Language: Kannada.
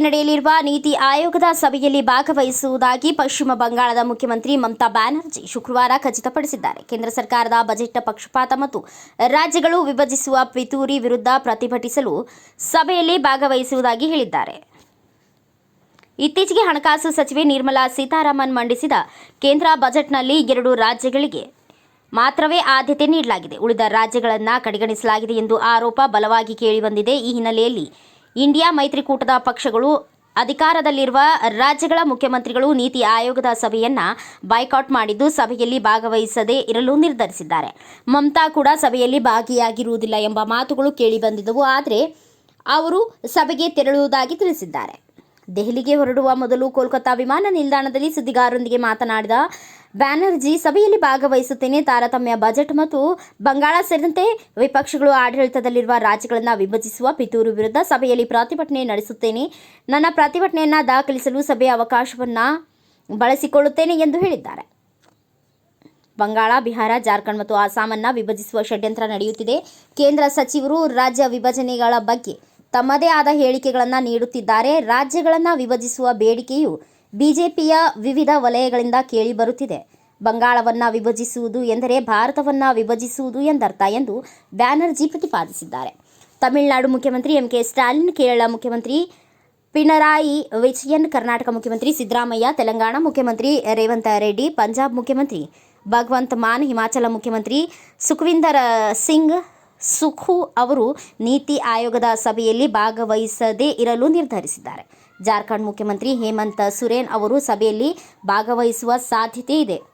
ನಡೆಯಲಿರುವ ನೀತಿ ಆಯೋಗದ ಸಭೆಯಲ್ಲಿ ಭಾಗವಹಿಸುವುದಾಗಿ ಪಶ್ಚಿಮ ಬಂಗಾಳದ ಮುಖ್ಯಮಂತ್ರಿ ಮಮತಾ ಬ್ಯಾನರ್ಜಿ ಶುಕ್ರವಾರ ಖಚಿತಪಡಿಸಿದ್ದಾರೆ. ಕೇಂದ್ರ ಸರ್ಕಾರದ ಬಜೆಟ್ ಪಕ್ಷಪಾತ ಮತ್ತು ರಾಜ್ಯಗಳು ವಿಭಜಿಸುವ ಪಿತೂರಿ ವಿರುದ್ಧ ಪ್ರತಿಭಟಿಸಲು ಸಭೆಯಲ್ಲಿ ಭಾಗವಹಿಸುವುದಾಗಿ ಹೇಳಿದ್ದಾರೆ. ಇತ್ತೀಚೆಗೆ ಹಣಕಾಸು ಸಚಿವೆ ನಿರ್ಮಲಾ ಸೀತಾರಾಮನ್ ಮಂಡಿಸಿದ ಕೇಂದ್ರ ಬಜೆಟ್ನಲ್ಲಿ ಎರಡು ರಾಜ್ಯಗಳಿಗೆ ಮಾತ್ರವೇ ಆದ್ಯತೆ ನೀಡಲಾಗಿದೆ. ಉಳಿದ ರಾಜ್ಯಗಳನ್ನು ಕಡೆಗಣಿಸಲಾಗಿದೆ ಎಂದು ಆರೋಪ ಬಲವಾಗಿ ಕೇಳಿಬಂದಿದೆ ಈ ಹಿನ್ನೆಲೆಯಲ್ಲಿ ಇಂಡಿಯಾ ಮೈತ್ರಿಕೂಟದ ಪಕ್ಷಗಳು ಅಧಿಕಾರದಲ್ಲಿರುವ ರಾಜ್ಯಗಳ ಮುಖ್ಯಮಂತ್ರಿಗಳು ನೀತಿ ಆಯೋಗದ ಸಭೆಯನ್ನ ಬಾಯ್ಕಾಟ್ ಮಾಡಿದ್ದು ಸಭೆಯಲ್ಲಿ ಭಾಗವಹಿಸದೇ ಇರಲು ನಿರ್ಧರಿಸಿದ್ದಾರೆ. ಮಮತಾ ಕೂಡ ಸಭೆಯಲ್ಲಿ ಭಾಗಿಯಾಗಿರುವುದಿಲ್ಲ ಎಂಬ ಮಾತುಗಳು ಕೇಳಿಬಂದಿದ್ದವು ಆದರೆ ಅವರು ಸಭೆಗೆ ತೆರಳುವುದಾಗಿ ತಿಳಿಸಿದ್ದಾರೆ. ದೆಹಲಿಗೆ ಹೊರಡುವ ಮೊದಲು ಕೋಲ್ಕತ್ತಾ ವಿಮಾನ ನಿಲ್ದಾಣದಲ್ಲಿ ಸುದ್ದಿಗಾರರೊಂದಿಗೆ ಮಾತನಾಡಿದ ಬ್ಯಾನರ್ಜಿ ಸಭೆಯಲ್ಲಿ ಭಾಗವಹಿಸುತ್ತೇನೆ. ತಾರತಮ್ಯ, ಬಜೆಟ್ ಮತ್ತು ಬಂಗಾಳ ಸೇರಿದಂತೆ ವಿಪಕ್ಷಗಳು ಆಡಳಿತದಲ್ಲಿರುವ ರಾಜ್ಯಗಳನ್ನು ವಿಭಜಿಸುವ ಪಿತೂರು ವಿರುದ್ಧ ಸಭೆಯಲ್ಲಿ ಪ್ರತಿಭಟನೆ ನಡೆಸುತ್ತೇನೆ. ನನ್ನ ಪ್ರತಿಭಟನೆಯನ್ನು ದಾಖಲಿಸಲು ಸಭೆಯ ಅವಕಾಶವನ್ನು ಬಳಸಿಕೊಳ್ಳುತ್ತೇನೆ ಎಂದು ಹೇಳಿದ್ದಾರೆ. ಬಂಗಾಳ, ಬಿಹಾರ, ಜಾರ್ಖಂಡ್ ಮತ್ತು ಅಸ್ಸಾಮನ್ನು ವಿಭಜಿಸುವ ಷಡ್ಯಂತ್ರ ನಡೆಯುತ್ತಿದೆ. ಕೇಂದ್ರ ಸಚಿವರು ರಾಜ್ಯ ವಿಭಜನೆಗಳ ಬಗ್ಗೆ ತಮ್ಮದೇ ಆದ ಹೇಳಿಕೆಗಳನ್ನು ನೀಡುತ್ತಿದ್ದಾರೆ. ರಾಜ್ಯಗಳನ್ನು ವಿಭಜಿಸುವ ಬೇಡಿಕೆಯು ಬಿಜೆಪಿಯ ವಿವಿಧ ವಲಯಗಳಿಂದ ಕೇಳಿಬರುತ್ತಿದೆ ಬಂಗಾಳವನ್ನು ವಿಭಜಿಸುವುದು ಎಂದರೆ ಭಾರತವನ್ನು ವಿಭಜಿಸುವುದು ಎಂದರ್ಥ ಎಂದು ಬ್ಯಾನರ್ಜಿ ಪ್ರತಿಪಾದಿಸಿದ್ದಾರೆ ತಮಿಳುನಾಡು ಮುಖ್ಯಮಂತ್ರಿ ಎಂ ಕೆ ಸ್ಟಾಲಿನ್, ಕೇರಳ ಮುಖ್ಯಮಂತ್ರಿ ಪಿಣರಾಯಿ ವಿಜಯನ್, ಕರ್ನಾಟಕ ಮುಖ್ಯಮಂತ್ರಿ ಸಿದ್ದರಾಮಯ್ಯ, ತೆಲಂಗಾಣ ಮುಖ್ಯಮಂತ್ರಿ ರೇವಂತ ರೆಡ್ಡಿ, ಪಂಜಾಬ್ ಮುಖ್ಯಮಂತ್ರಿ ಭಗವಂತ್ ಮಾನ್, ಹಿಮಾಚಲ ಮುಖ್ಯಮಂತ್ರಿ ಸುಖವಿಂದರ್ ಸಿಂಗ್, ಸುಖು ಅವರು ನೀತಿ ಆಯೋಗದ ಸಭೆಯಲ್ಲಿ ಭಾಗವಹಿಸದೇ ಇರಲು ನಿರ್ಧರಿಸಿದ್ದಾರೆ. ಜಾರ್ಖಂಡ್ ಮುಖ್ಯಮಂತ್ರಿ ಹೇಮಂತ್ ಸುರೇನ್ ಅವರು ಸಭೆಯಲ್ಲಿ ಭಾಗವಹಿಸುವ ಸಾಧ್ಯತೆ ಇದೆ.